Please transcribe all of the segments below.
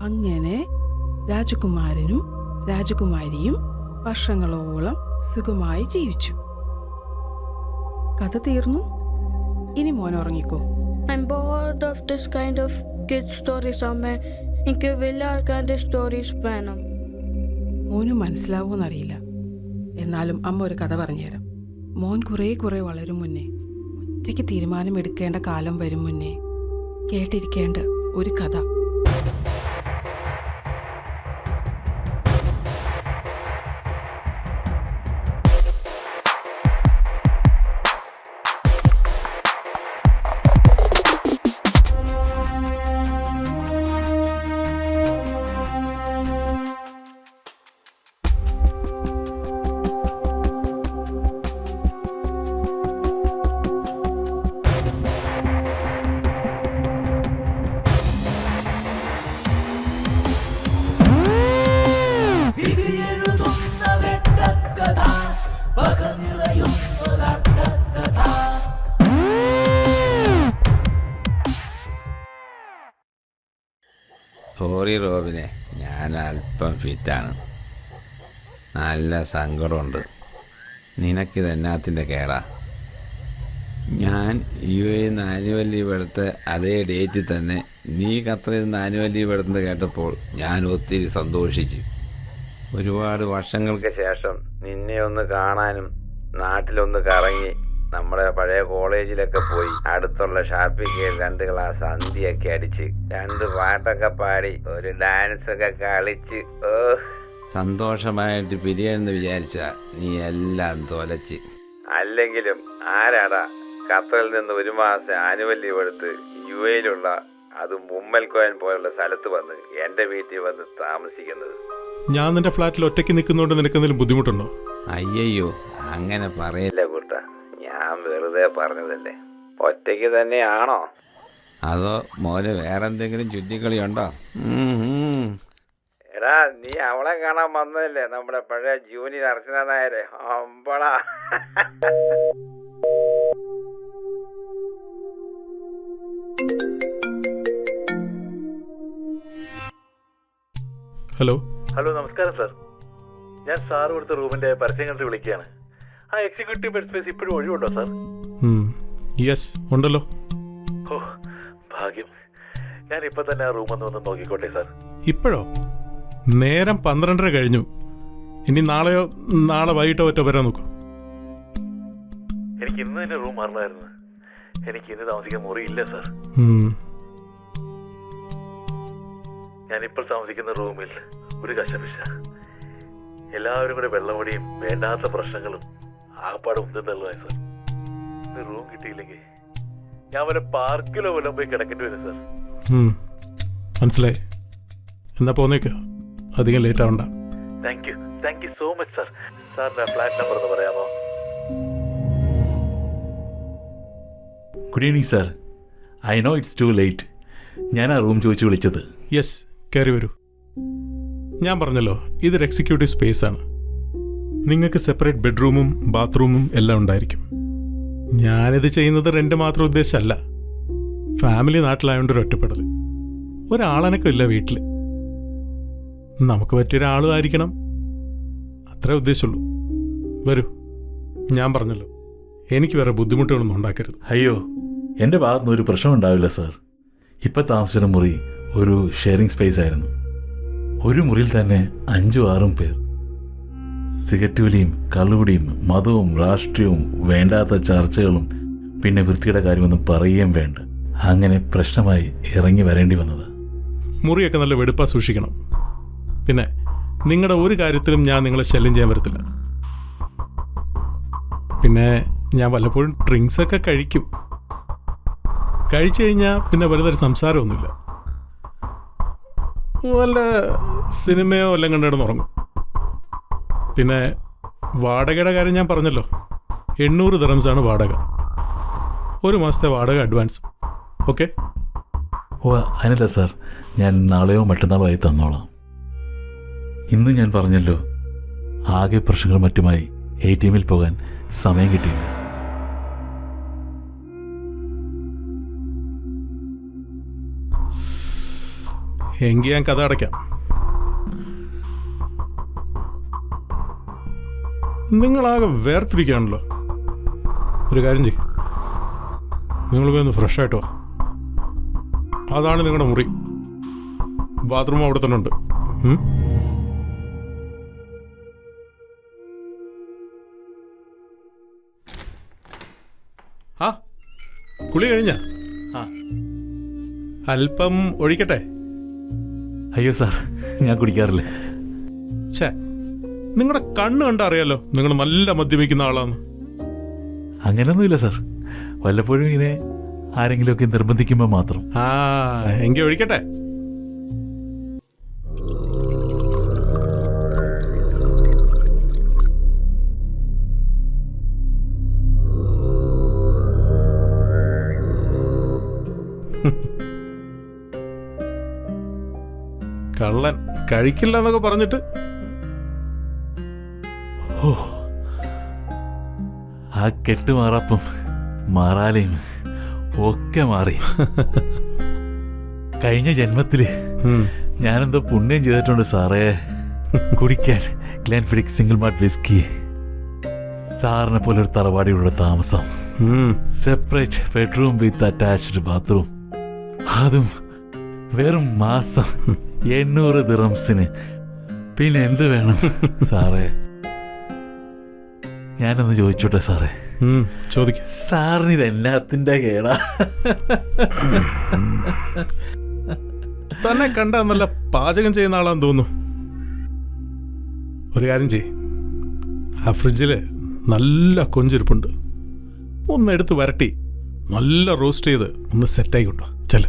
അങ്ങനെ രാജകുമാരനും രാജകുമാരിയും വർഷങ്ങളോളം സുഖമായി ജീവിച്ചു. കഥ തീർന്നു. ഇനി മോൻ ഉറങ്ങിക്കോ. Of this kind of kids stories അമ്മ. എനിക്ക് വലിയ സ്റ്റോറീസ് വേണം. മോന് മനസ്സിലാവുമെന്നറിയില്ല എന്നാലും അമ്മ ഒരു കഥ പറഞ്ഞുതരാം. മോൻ കുറേ കുറേ വളരും മുന്നേ. ഒറ്റയ്ക്ക് തീരുമാനമെടുക്കേണ്ട കാലം വരും മുന്നേ. കേട്ടിരിക്കേണ്ട ഒരു കഥ. ഞാൻ അല്പം ഫിറ്റാണ് നല്ല സങ്കടമുണ്ട്. നിനക്കിത് എന്നാത്തിന്റെ കേടാ? ഞാൻ യു എ ആനുവൽ ലീവ് എടുത്ത് അതേ ഡേറ്റിൽ തന്നെ നീ ഖത്തറിൽ നിന്ന് ആനുവൽ ലീവ് കേട്ടപ്പോൾ ഞാൻ ഒത്തിരി സന്തോഷിച്ചു. ഒരുപാട് വർഷങ്ങൾക്ക് ശേഷം നിന്നെ ഒന്ന് കാണാനും നാട്ടിലൊന്ന് കറങ്ങി നമ്മുടെ പഴയ കോളേജിലൊക്കെ പോയി അടുത്തുള്ള ഷാപ്പിൽ കയറി രണ്ട് ഗ്ലാസ് അന്തിയൊക്കെ അടിച്ച് രണ്ട് പാട്ടൊക്കെ പാടി ഒരു ഡാൻസ് ഒക്കെ കളിച്ച് ഓ. സന്തോഷമായിട്ട് പിരിയെന്ന് വിചാരിച്ച നീ എല്ലാം തൊലച്ച്. അല്ലെങ്കിലും ആരാടാ ഖത്തറിൽ നിന്ന് ഒരു മാസം ആനുവൽ ലീവ് എടുത്ത് യു എയിലുള്ള അത് മുമ്മൽക്കോയൻ പോലുള്ള സ്ഥലത്ത് വന്ന് എന്റെ വീട്ടിൽ വന്ന് താമസിക്കുന്നത്? ഞാൻ നിന്റെ ഫ്ലാറ്റിൽ ഒറ്റയ്ക്ക് നിൽക്കുന്നതുകൊണ്ട് നിനക്ക് എന്തെങ്കിലും ബുദ്ധിമുട്ടുണ്ടോ? അയ്യോ അങ്ങനെ ഞാൻ വെറുതെ പറഞ്ഞതല്ലേ? ഒറ്റയ്ക്ക് തന്നെയാണോ? അതോ മോന് വേറെന്തെങ്കിലും ചുറ്റിക്കളി ഉണ്ടോ എടാ നീ അവളെ കാണാൻ വന്നതല്ലേ നമ്മുടെ പഴയ ജൂനിയർ അർച്ചന നായരെ? അമ്പളാ. ഹലോ. ഹലോ നമസ്കാരം സാർ. ഞാൻ സാർ കൊടുത്ത റൂമിന്റെ പരസ്യം കണ്ട് വിളിക്കുകയാണ്. ആ എക്സിക്യൂട്ടീവ് ബെഡ് സ്പേസ് ഇപ്പോഴും ഒഴിവുണ്ടോ സാർ യെസ് ഉണ്ടല്ലോ. ഓ ഭാഗ്യം. ഞാൻ ഇപ്പൊ തന്നെ ആ റൂം ഒന്ന് വന്ന് നോക്കിക്കോട്ടെ സാർ ഇപ്പോഴോ? നേരം പന്ത്രണ്ടര കഴിഞ്ഞു. ഇനി നാളെയോ നാളെ വൈകിട്ടോ ഒറ്റ വരാൻ നോക്കും. എനിക്ക് ഇന്ന് തന്നെ റൂം മാറണമായിരുന്നു. എനിക്ക് ഇന്ന് താമസിക്കാൻ മുറിയില്ല സാർ ഞാനിപ്പോൾ താമസിക്കുന്ന റൂമിൽ ഒരു കശപിശ. എല്ലാവരും കൂടെ വെള്ളമടിയും വേണ്ടാത്ത പ്രശ്നങ്ങളും ആകപ്പാടെ ഒന്നും തള്ളുവായി സാർ ഒരു റൂം കിട്ടിയില്ലെങ്കിൽ ഞാൻ അവരെ പാർക്കിലോ വല്ലതും പോയി കിടക്കേണ്ടി വരും സാർ. മനസ്സിലായി. എന്നാ പോന്നേക്ക്. അധികം ലേറ്റ് ആവണ്ട. Thank you thank you so much sir സാറിന്റെ ഫ്ലാറ്റ് നമ്പർ ഒന്ന് പറയാമോ? Good evening sir I know it's too late ഞാൻ ആ റൂം ചോദിച്ചു വിളിച്ചത്. യെസ് കയറി വരൂ. ഞാൻ പറഞ്ഞല്ലോ ഇതൊരു എക്സിക്യൂട്ടീവ് സ്പേസ് ആണ്. നിങ്ങൾക്ക് സെപ്പറേറ്റ് ബെഡ്റൂമും ബാത്റൂമും എല്ലാം ഉണ്ടായിരിക്കും. ഞാനിത് ചെയ്യുന്നത് റെന്റ് മാത്രം ഉദ്ദേശമല്ല ഫാമിലി നാട്ടിലായതുകൊണ്ട് ഒരു ഒറ്റപ്പെടൽ ഒരാളനക്കം ഇല്ല വീട്ടിൽ നമുക്ക് പറ്റിയൊരാളും ആയിരിക്കണം അത്രേ ഉദ്ദേശമുള്ളൂ വരൂ ഞാൻ പറഞ്ഞല്ലോ. എനിക്ക് വേറെ ബുദ്ധിമുട്ടുകളൊന്നും ഉണ്ടാക്കരുത്. അയ്യോ എന്റെ ഭാഗത്തുനിന്ന് ഒരു പ്രശ്നം ഉണ്ടാവില്ല സാർ ഇപ്പം താമസിച്ച മുറി ഒരു ഷെയറിംഗ് സ്പേസ് ആയിരുന്നു. ഒരു മുറിയിൽ തന്നെ അഞ്ചും ആറും പേർ. സിഗരറ്റ് വലിയും കള്ളുകുടിയും മതവും രാഷ്ട്രീയവും വേണ്ടാത്ത ചർച്ചകളും പിന്നെ വൃത്തിയുടെ കാര്യമൊന്നും പറയുകയും വേണ്ട. അങ്ങനെ പ്രശ്നമായി ഇറങ്ങി വരേണ്ടി വന്നത്. മുറിയൊക്കെ നല്ല വെടുപ്പാ സൂക്ഷിക്കണം. പിന്നെ നിങ്ങളുടെ ഒരു കാര്യത്തിലും ഞാൻ നിങ്ങളെ ശല്യം ചെയ്യാൻ വരത്തില്ല. പിന്നെ ഞാൻ വല്ലപ്പോഴും ഡ്രിങ്ക്സ് ഒക്കെ കഴിക്കും. കഴിച്ചു കഴിഞ്ഞാൽ പിന്നെ വലുതൊരു സംസാരമൊന്നുമില്ല. വല്ല സിനിമയോ എല്ലാം കണ്ടിടന്നുറങ്ങും പിന്നെ വാടകയുടെ കാര്യം ഞാൻ പറഞ്ഞല്ലോ. എണ്ണൂറ് ദിറംസാണ് വാടക. ഒരു മാസത്തെ വാടക അഡ്വാൻസ് ഓക്കെ ഓ അതിനല്ല സാർ. ഞാൻ നാളെയോ മറ്റന്നാളോ ആയി തന്നോളാം. ഇന്ന് ഞാൻ പറഞ്ഞല്ലോ ആകെ പ്രശ്നങ്ങൾ മറ്റുമായി എ ടി എമ്മിൽ പോകാൻ സമയം കിട്ടിയില്ല. എങ്കിൽ ഞാൻ കഥ അടയ്ക്കാം. നിങ്ങളാകെ വേർത്തിരിക്കുകയാണല്ലോ ഒരു കാര്യം ചെയ്യും. നിങ്ങൾ പോയി ഒന്ന് ഫ്രഷ് ആയിട്ടോ അതാണ് നിങ്ങളുടെ മുറി. ബാത്റൂം അവിടെ തന്നെ ഉണ്ട്. ആ കുളി കഴിഞ്ഞ? ആ. അല്പം ഒഴിക്കട്ടെ? അയ്യോ സാർ ഞാൻ കുടിക്കാറില്ല. ഛേ നിങ്ങളുടെ കണ്ണ് കണ്ടറിയാലോ. നിങ്ങൾ നല്ല മദ്യപിക്കുന്ന ആളാന്ന്. അങ്ങനെയൊന്നുമില്ല സാർ. വല്ലപ്പോഴും ഇങ്ങനെ ആരെങ്കിലുമൊക്കെ നിർബന്ധിക്കുമ്പോൾ മാത്രം. ആ എങ്കിൽ ഒഴിക്കട്ടെ. കള്ളൻ കഴിക്കില്ല എന്നൊക്കെ പറഞ്ഞിട്ട് ആ കെട്ട് മാറാപ്പം മാറാലയും ഒക്കെ മാറി. കഴിഞ്ഞ ജന്മത്തിൽ. ഞാനെന്തോ പുണ്യം ചെയ്തിട്ടുണ്ട് സാറേ. കുടിക്കാൻ Glen Fiddich single malt whisky. സാറിനെ പോലെ ഒരു തറവാടിയുള്ള താമസം. Separate bedroom with attached bathroom. അതും വെറും മാസം എണ്ണൂറ് ദിറംസിന്. പിന്നെ എന്ത് വേണം സാറേ? ഞാനൊന്ന് ചോദിച്ചോട്ടെ സാറേ. ചോദിക്ക. സാറിന് ഇത് എല്ലാത്തിന്റെ കേടാ. തന്നെ കണ്ട നല്ല പാചകം ചെയ്യുന്ന ആളാന്ന് തോന്നുന്നു. ഒരു കാര്യം ചെയ് ആ ഫ്രിഡ്ജിൽ നല്ല കൊഞ്ചിരിപ്പുണ്ട്. ഒന്ന് എടുത്ത് വരട്ടി നല്ല റോസ്റ്റ് ചെയ്ത് ഒന്ന് സെറ്റായി കൊണ്ടോ. ചെൽ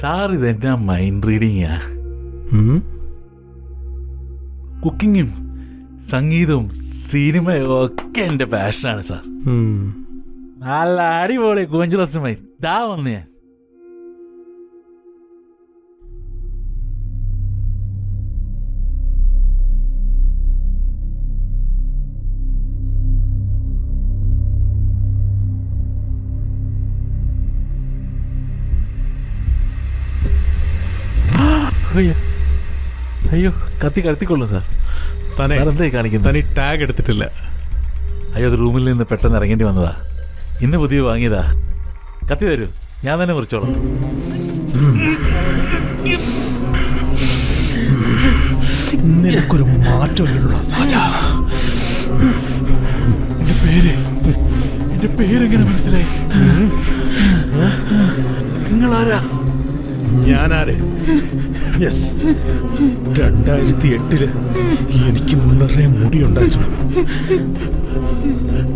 സാർ ഇതെന്നാ മൈൻഡ് റീഡിങ്ങാ ഉം. കുക്കിങ്ങും സംഗീതവും സിനിമയും ഒക്കെ എന്റെ പാഷനാണ് സാർ. നല്ല അടിപൊളി കോഞ്ചുറസുമായി ദാ വന്ന് ഞാൻ. അയ്യോ. അയ്യോ കത്തി കടത്തിക്കൊള്ളു സാർ. കാണിക്കുന്നത് തനി ടാഗ് എടുത്തിട്ടില്ല. അയ്യോ അത് റൂമിൽ നിന്ന് പെട്ടെന്ന് ഇറങ്ങേണ്ടി വന്നതാ. ഇന്ന് പുതിയ വാങ്ങിയതാ. കത്തി തരൂ. ഞാൻ തന്നെ മുറിച്ചോളാം. നിനക്കൊരു മാറ്റമില്ലല്ലോ സാജ. എന്റെ പേര് എന്റെ പേരെങ്ങനെ മനസ്സിലായി? നിങ്ങളാരാ? ഞാനാരെ? യെസ്. രണ്ടായിരത്തി എട്ടിൽ എനിക്ക് നിറയെ മുടിയുണ്ടായിരുന്നു.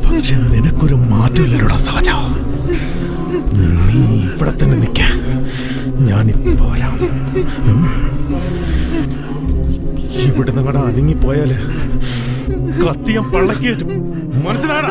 പക്ഷെ നിനക്കൊരു മാറ്റമില്ലല്ലോടാ സാജ നീ ഇവിടെ തന്നെ നിൽക്ക ഞാനിപ്പോ വരാം. ഇവിടെ നിങ്ങളുടെ അനങ്ങിപ്പോയാൽ കത്തിയം പള്ളക്കി വെച്ചു. മനസ്സിലാടാ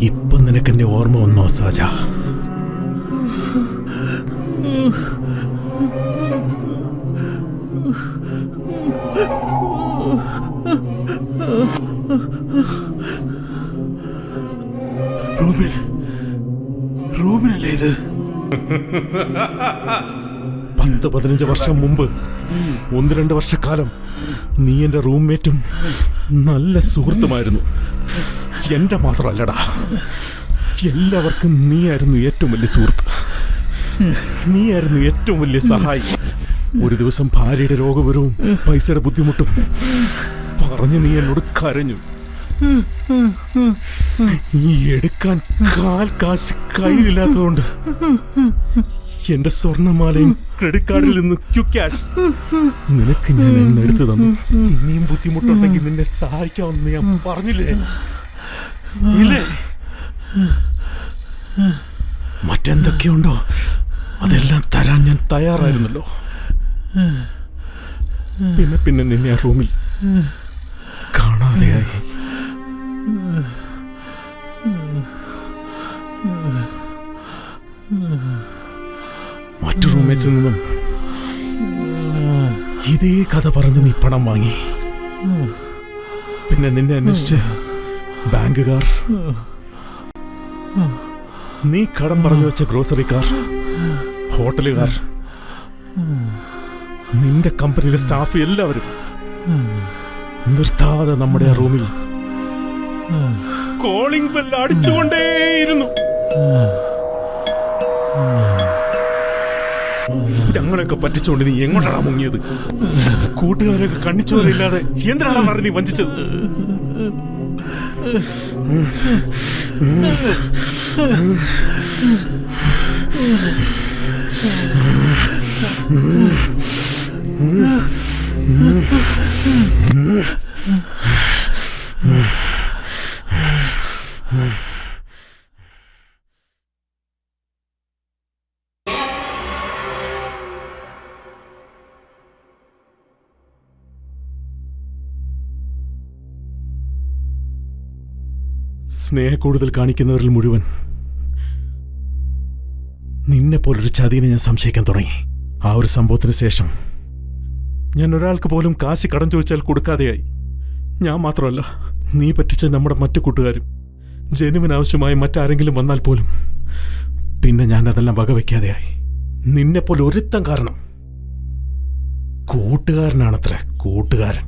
ഇപ്പൊ നിനക്ക് എന്റെ ഓർമ്മ വന്നോ സാജ റൂബിൻ. റൂബിനല്ലേ ഇത്? പത്ത് പതിനഞ്ച് വർഷം മുമ്പ് ഒന്ന് രണ്ട് വർഷക്കാലം നീ എന്റെ റൂംമേറ്റും നല്ല സുഹൃത്തുമായിരുന്നു. എന്റെ മാത്രമല്ലടാ എല്ലാവർക്കും നീ ആയിരുന്നു ഏറ്റവും വലിയ സുഹൃത്ത്. നീയായിരുന്നു ഏറ്റവും വലിയ സഹായി. ഒരു ദിവസം ഭാര്യയുടെ രോഗപരവും പൈസയുടെ ബുദ്ധിമുട്ടും പറഞ്ഞു നീ എന്നോട് കരഞ്ഞു. എടുക്കാൻ കാൽ കാശ് കയ്യിലില്ലാത്തതുകൊണ്ട് എന്റെ സ്വർണമാലയും ക്രെഡിറ്റ് കാർഡിൽ നിന്ന് ക്യു ക്യാഷ് നിനക്ക് ഞാൻ എന്നെ എടുത്തു തന്നു. ഇനിയും ബുദ്ധിമുട്ടുണ്ടെങ്കിൽ നിന്നെ സഹായിക്കാമെന്ന് ഞാൻ പറഞ്ഞില്ലേ? ഇല്ലേ? മറ്റെന്തൊക്കെയുണ്ടോ? അതെല്ലാം തരാൻ ഞാൻ തയ്യാറായിരുന്നല്ലോ. പിന്നെ പിന്നെ നിന്നെ ആ റൂമിൽ കാണാതെയായി. മാക്ഡൊണാൾഡ്സിൽ നിന്നും ഇതേ കഥ പറഞ്ഞ് നീ പണം വാങ്ങി. പിന്നെ നിന്നെ അന്വേഷിച്ച് ബാങ്കുകാർ നീ കടം പറഞ്ഞു വെച്ച ഗ്രോസറിക്കാർ ഹോട്ടലുകാർ നിന്റെ കമ്പനിയിലെ സ്റ്റാഫ് എല്ലാവരും നിർത്താതെ നമ്മുടെ റൂമിൽ കോളിംഗ് ബെൽ അടിച്ചുകൊണ്ടേയിരുന്നു. ഞങ്ങളെയൊക്കെ പറ്റിച്ചുകൊണ്ട് നീ എങ്ങോട്ടാണ് മുങ്ങിയത്? കൂട്ടുകാരൊക്കെ കണ്ണിച്ചോരയില്ലാതെ എന്തിനാണ് പറഞ്ഞ് നീ വഞ്ചിച്ചത്? സ്നേഹ കൂടുതൽ കാണിക്കുന്നവരിൽ മുഴുവൻ നിന്നെ പോലൊരു ചതിനെ ഞാൻ സംശയിക്കാൻ തുടങ്ങി. ആ ഒരു സംഭവത്തിന് ശേഷം ഞാൻ ഒരാൾക്ക് പോലും കാശ് കടം ചോദിച്ചാൽ കൊടുക്കാതെയായി. ഞാൻ മാത്രമല്ല നീ പറ്റിച്ച നമ്മുടെ മറ്റു കൂട്ടുകാരും ജനുവിനാവശ്യമായി മറ്റാരെങ്കിലും വന്നാൽ പോലും പിന്നെ ഞാൻ അതെല്ലാം വകവയ്ക്കാതെയായി നിന്നെപ്പോലെ ഒരുത്തം കാരണം കൂട്ടുകാരനാണത്ര കൂട്ടുകാരൻ.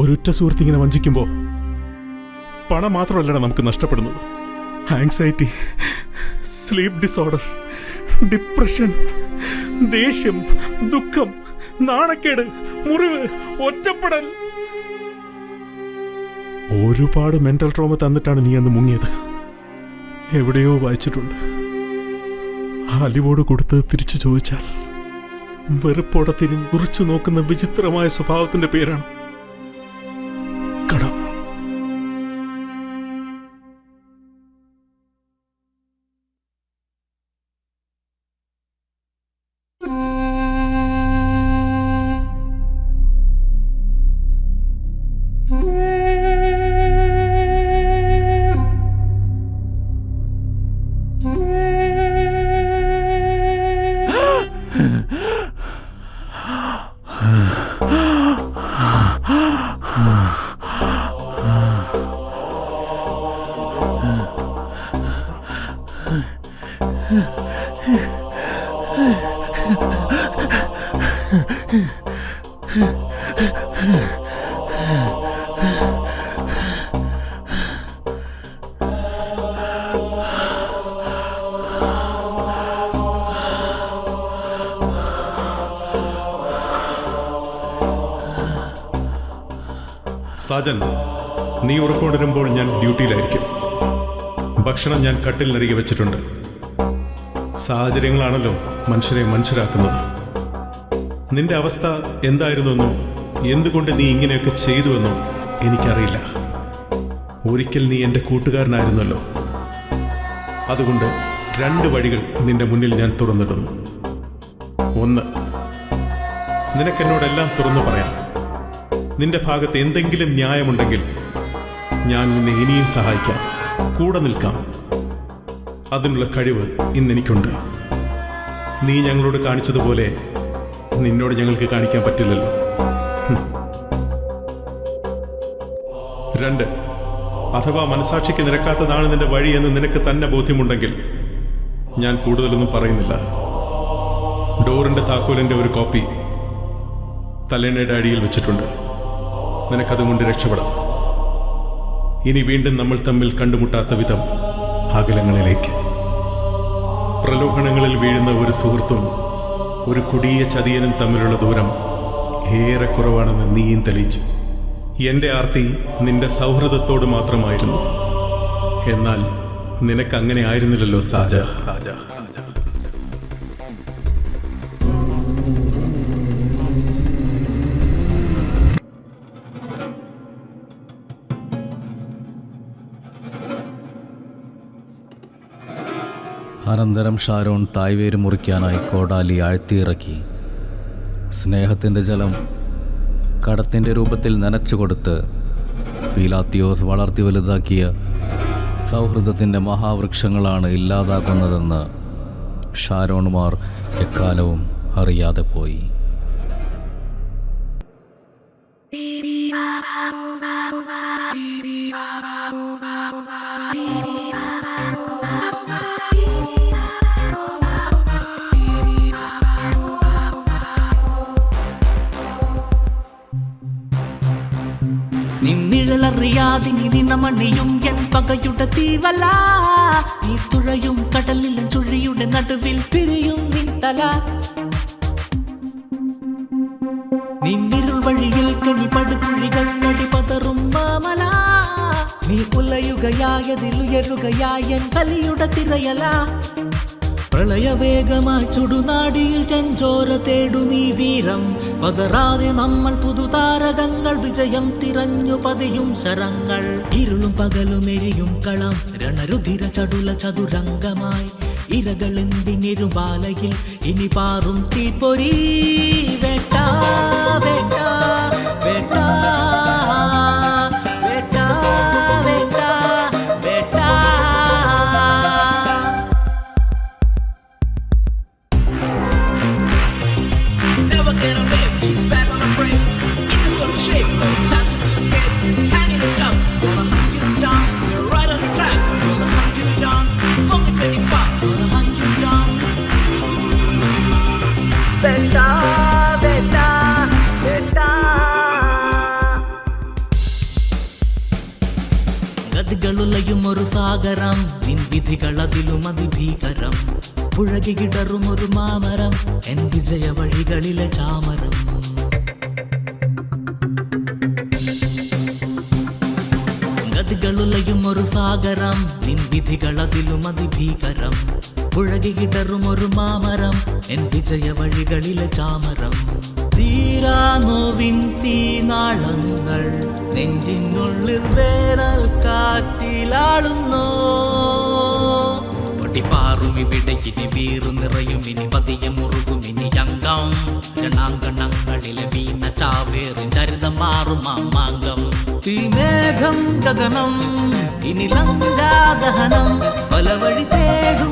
ഒരുറ്റ സുഹൃത്തിങ്ങനെ വഞ്ചിക്കുമ്പോൾ പണം മാത്രമല്ലടാ നമുക്ക് നഷ്ടപ്പെടുന്നത്. ആങ്സൈറ്റി സ്ലീപ്പ് ഡിസോർഡർ ഡിപ്രഷൻ ദേഷ്യം ദുഃഖം നാണക്കേട് മുറിവ് ഒറ്റപ്പെടൽ. ഒരുപാട് മെന്റൽ ട്രോമ തന്നിട്ടാണ് നീ അന്ന് മുങ്ങിയത്. എവിടെയോ വായിച്ചിട്ടുണ്ട്. അലിവോട് കൊടുത്തത് തിരിച്ചു ചോദിച്ചാൽ വെറുപ്പോടെ തിരിഞ്ഞ് കുറിച്ചു നോക്കുന്ന വിചിത്രമായ സ്വഭാവത്തിന്റെ പേരാണ് സാജൻ നീ ഉറപ്പുകൊണ്ടിരുമ്പോൾ ഞാൻ ഡ്യൂട്ടിയിലായിരിക്കും. ഭക്ഷണം ഞാൻ കട്ടിലിനരികെ വെച്ചിട്ടുണ്ട്. സാഹചര്യങ്ങളാണല്ലോ മനുഷ്യരെ മനുഷ്യരാക്കുന്നത്. നിന്റെ അവസ്ഥ എന്തായിരുന്നുവെന്നോ എന്തുകൊണ്ട് നീ ഇങ്ങനെയൊക്കെ ചെയ്തുവെന്നോ എനിക്കറിയില്ല. ഒരിക്കൽ നീ എന്റെ കൂട്ടുകാരനായിരുന്നല്ലോ. അതുകൊണ്ട് രണ്ട് വഴികൾ നിന്റെ മുന്നിൽ ഞാൻ തുറന്നിടുന്നു. ഒന്ന് നിനക്കെന്നോടെല്ലാം തുറന്നു പറയാം. നിന്റെ ഭാഗത്ത് എന്തെങ്കിലും ന്യായമുണ്ടെങ്കിൽ ഞാൻ നിന്നെ ഇനിയും സഹായിക്കാം. കൂടെ നിൽക്കാം. അതിനുള്ള കഴിവ് ഇന്നെനിക്കുണ്ട്. നീ ഞങ്ങളോട് കാണിച്ചതുപോലെ നിന്നോട് ഞങ്ങൾക്ക് കാണിക്കാൻ പറ്റില്ലല്ലോ. രണ്ട്. അഥവാ മനസാക്ഷിക്ക് നിരക്കാത്തതാണ് നിന്റെ വഴി എന്ന് നിനക്ക് തന്നെ ബോധ്യമുണ്ടെങ്കിൽ ഞാൻ കൂടുതലൊന്നും പറയുന്നില്ല. ഡോറിന്റെ താക്കോലിന്റെ ഒരു കോപ്പി തലേണയുടെ അടിയിൽ വെച്ചിട്ടുണ്ട്. നിനക്കതുകൊണ്ട് രക്ഷപ്പെടാം. ഇനി വീണ്ടും നമ്മൾ തമ്മിൽ കണ്ടുമുട്ടാത്ത വിധം അകലങ്ങളിലേക്ക്. പ്രലോഭനങ്ങളിൽ വീഴുന്ന ഒരു സുഹൃത്തും ഒരു കൊടിയ ചതിയനും തമ്മിലുള്ള ദൂരം ഏറെ കുറവാണെന്ന് നീയും തെളിയിച്ചു. എന്റെ ആർത്തി നിന്റെ സൗഹൃദത്തോട് മാത്രമായിരുന്നു. എന്നാൽ നിനക്കങ്ങനെ ആയിരുന്നില്ലല്ലോ സാജ. അനന്തരം ഷാരോൺ തായ്വേര് മുറിക്കാനായി കോടാലി ആഴ്ത്തിയിറക്കി. സ്നേഹത്തിന്റെ ജലം കടത്തിന്റെ രൂപത്തിൽ നനച്ചു കൊടുത്ത് പീലാത്തിയോസ് വളർത്തി വലുതാക്കിയ സൗഹൃദത്തിന്റെ മഹാവൃക്ഷങ്ങളാണ് ഇല്ലാതാക്കുന്നതെന്ന് ഷാരോൺമാർ എക്കാലവും അറിയാതെ പോയി. നിന്നിഴലറിയാതിനി നിണമണിയും എൻ പകയുടെ തീവല നീ തുഴയും കടലിലും ചുഴിയുടെ നടുവിൽ തിരിയും നിൻ തല. നിന്നിരുൾ വഴിയിൽ കണി പടുകുഴികൾ അടിപതറും മാമല. നീ ഉലയുകയായതിലുയരുകയായ കലിയുടെ തിരയല. പ്രളയവേഗമായി ചുടുനാടിയിൽ ചെഞ്ചോര തേടുമീ വീരം. പതറാതെ നമ്മൾ പുതുതാരകങ്ങൾ വിജയം തിരഞ്ഞു പതിയും ശരങ്ങൾ. ഇരുളും പകലും എരിയും കളം രണരുധിര ചടുല ചതുരംഗമായി. ഇരകൾ ഇരകളെന്തിനിരുപാലയിൽ ഇനി പാറും തീപ്പൊരി. വേട്ട വേട്ട. ഗതികളുലയും ഒരു സാഗരം നിൻ വിധികൾ അതിലും അതിഭീകരം പുഴകിടറും ഒരു മാമരം എൻ വിജയ വഴികളിലെ ചാമരം ഗതികളുലയും ഒരു സാഗരം നിൻ വിധികൾ അതിലും അതിഭീകരം പുഴകിടറും ഒരു മാമരം എൻ വിജയ വഴികളിലെ ചാമരം തീരാ നോവിൻ തീനാളങ്ങൾ. നെഞ്ചിനുള്ളിൽ വേനൽ കാറ്റിലാളുന്നു. പൊട്ടിപ്പാറും ഇവിടെ ഇനി വീറു നിറയും ഇനി പതിയെ മുറുകും ഇനി അംഗം. രണാങ്കണങ്ങളിലെ വീണ ചാവേറും ചരിതം മാറും അമ്മാങ്കം തീമേഘം ഗഗനം ഇനി ലങ്കാദഹനം. പല വഴി തേടും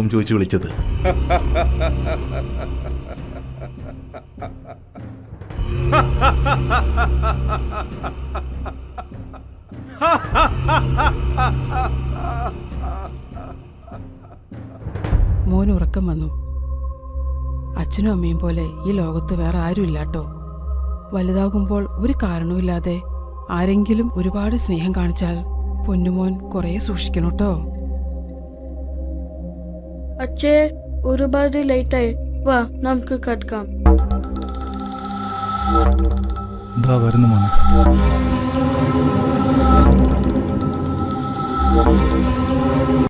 ഞാൻ ചോദിച്ചു വിളിച്ചത്. മോന് ഉറക്കം വന്നു. അച്ഛനും അമ്മയും പോലെ ഈ ലോകത്ത് വേറെ ആരും ഇല്ലാട്ടോ വലുതാകുമ്പോൾ ഒരു കാരണവുമില്ലാതെ ആരെങ്കിലും ഒരുപാട് സ്നേഹം കാണിച്ചാൽ പൊന്നുമോൻ കുറേ സൂക്ഷിക്കണം കേട്ടോ. അച്ഛേ ഒരുപാട് ലേറ്റായി. വാ നമുക്ക് കിടക്കാം. ഇതാ വരുന്നു മോനെ.